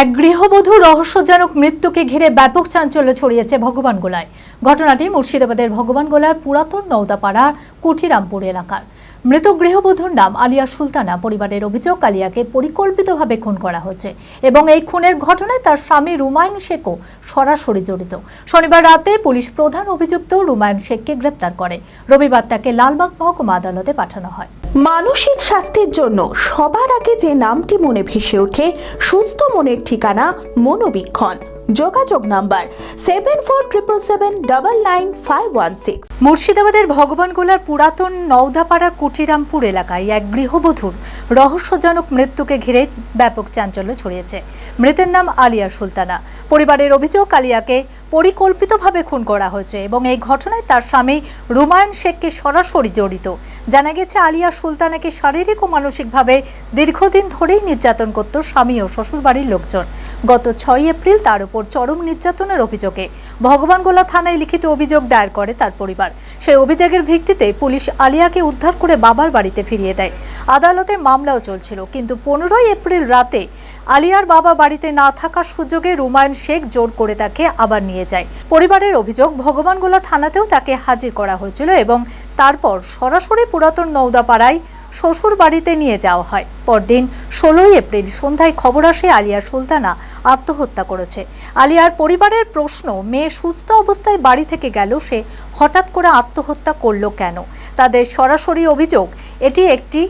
এক গৃহবধূ রহস্যজনক মৃত্যুকে ঘিরে ব্যাপক চাঞ্চল্য ছড়িয়েছে ভগবানগোলায় ঘটনাটি মুর্শিদাবাদের ভগবানগোলার পুরাতন নওদাপাড়ার কুঠিরামপুর এলাকার। মৃত গৃহবধূর নাম আলিয়া সুলতানা। পরিবারের অভিযোগ, আলিয়াকে পরিকল্পিতভাবে খুন করা হয়েছে এবং এই খুনের ঘটনায় তার স্বামী রুমায়ুন শেখও সরাসরি জড়িত। শনিবার রাতে পুলিশ প্রধান অভিযুক্ত রুমায়ুন শেখকে গ্রেপ্তার করে। রবিবার তাকে লালবাগ মহকুমা আদালতে পাঠানো হয়। মানসিক স্বাস্থ্যের জন্য সবার আগে যে নামটি মনে ভেসে ওঠে, সুস্থ মনের ঠিকানা মনোবীক্ষণ। যোগাযোগ number seven four triple seven double nine five one six মুর্শিদাবাদের ভগবানগোলার পুরাতন নওদাপাড়ার কুটিরামপুর এলাকায় এক গৃহবধূর রহস্যজনক মৃত্যুকে ঘিরে ব্যাপক চাঞ্চল্য ছড়িয়েছে। মৃতের নাম আলিয়া সুলতানা। পরিবারের অভিযোগ, আলিয়াকে পরিকল্পিতভাবে খুন করা হয়েছে এবং এই ঘটনায় তার স্বামী রুমায়ুন শেখকে সরাসরি জড়িত। জানা গেছে, আলিয়া সুলতানাকে শারীরিক ও মানসিকভাবে দীর্ঘদিন ধরেই নির্যাতন করত স্বামী ও শ্বশুরবাড়ির লোকজন। গত ছয় এপ্রিল তার উপর চরম নির্যাতনের অভিযোগে ভগবানগোলা থানায় লিখিত অভিযোগ দায়ের করে তার পরিবার। সেই অভিযোগের ভিত্তিতে পুলিশ আলিয়াকে উদ্ধার করে বাবার বাড়িতে ফিরিয়ে দেয়। আদালতে মামলাও চলছিল, কিন্তু পনেরোই এপ্রিল রাতে আলিয়ার বাবা বাড়িতে না থাকার সুযোগে রুমায়ুন শেখ জোর করে তাকে আবার নিয়ে যায়। পরিবারের অভিযোগ, ভগবানগোলা থানাতেও তাকে হাজির করা হয়েছিল এবং তারপর সরাসরি পুরাতন নৌদাপাড়ায় শ্বশুর বাড়িতে নিয়ে যাওয়া হয়। পরদিন ষোলোই এপ্রিল সন্ধ্যায় খবর আসে আলিয়ার সুলতানা আত্মহত্যা করেছে। আলিয়ার পরিবারের প্রশ্ন, মেয়ে সুস্থ অবস্থায় বাড়ি থেকে গেল সে হঠাৎ করে আত্মহত্যা করল কেন? তাদের সরাসরি অভিযোগ, এটি একটি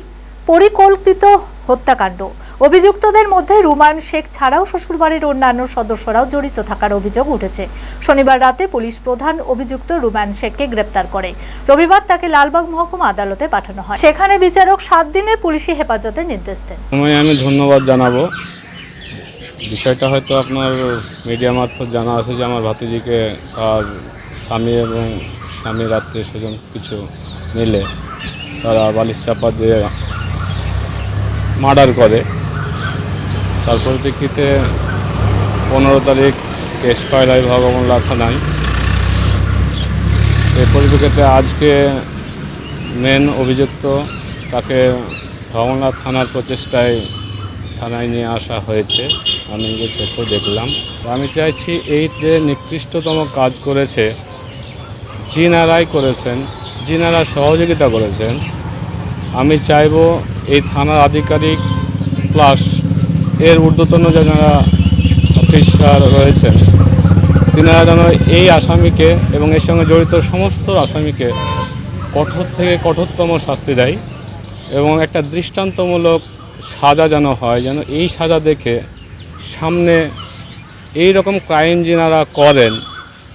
পরিকল্পিত হত্যাকাণ্ড। অভিযুক্তদের মধ্যে রুমান শেখ ছাড়াও শ্বশুরবাড়ির অন্যান্য সদস্যরাও জড়িত থাকার অভিযোগ উঠেছে। শনিবার রাতে পুলিশ প্রধান অভিযুক্ত রুমান শেখকে গ্রেপ্তার করে। রবিবার তাকে লালবাগ মহকুমা আদালতে পাঠানো হয়। সেখানে বিচারক সাত দিনের পুলিশি হেফাজতে নির্দেশ দেন। আমি ধন্যবাদ জানাব। বিষয়টা হয়তো আপনার মিডিয়া মারফত জানা আছে যে আমার ভাতিজিকে তার স্বামী এবং স্বামীর আত্মীয় স্বজন কিছু মিলে তারা বালিশ চাপা দিয়ে মার্ডার করে। তার পরিপ্রেক্ষিতে পনেরো তারিখ কেস ফাইল হয় ভগবানলা থানায় এই পরিপ্রেক্ষিতে আজকে মেন অভিযুক্ত তাকে ভগবানলা থানার প্রচেষ্টায় থানায় নিয়ে আসা হয়েছে। আমি নিজে চোখে দেখলাম। আমি চাইছি এই যে নিকৃষ্টতম কাজ করেছে যিনারাই করেছেন যিনারা সহযোগিতা করেছেন, আমি চাইব এই থানার আধিকারিক প্লাস এর ঊর্ধ্বতন যারা অফিসার রয়েছেন, তিনারা যেন এই আসামিকে এবং এর সঙ্গে জড়িত সমস্ত আসামিকে কঠোর থেকে কঠোরতম শাস্তি দেয় এবং একটা দৃষ্টান্তমূলক সাজা যেন হয়, যেন এই সাজা দেখে সামনে এই রকম ক্রাইম যিনারা করেন,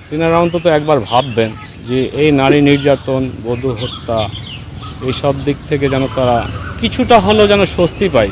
তিনারা অন্তত একবার ভাববেন যে এই নারী নির্যাতন, বধূ হত্যা এইসব দিক থেকে যেন তারা কিছুটা হলেও যেন স্বস্তি পায়।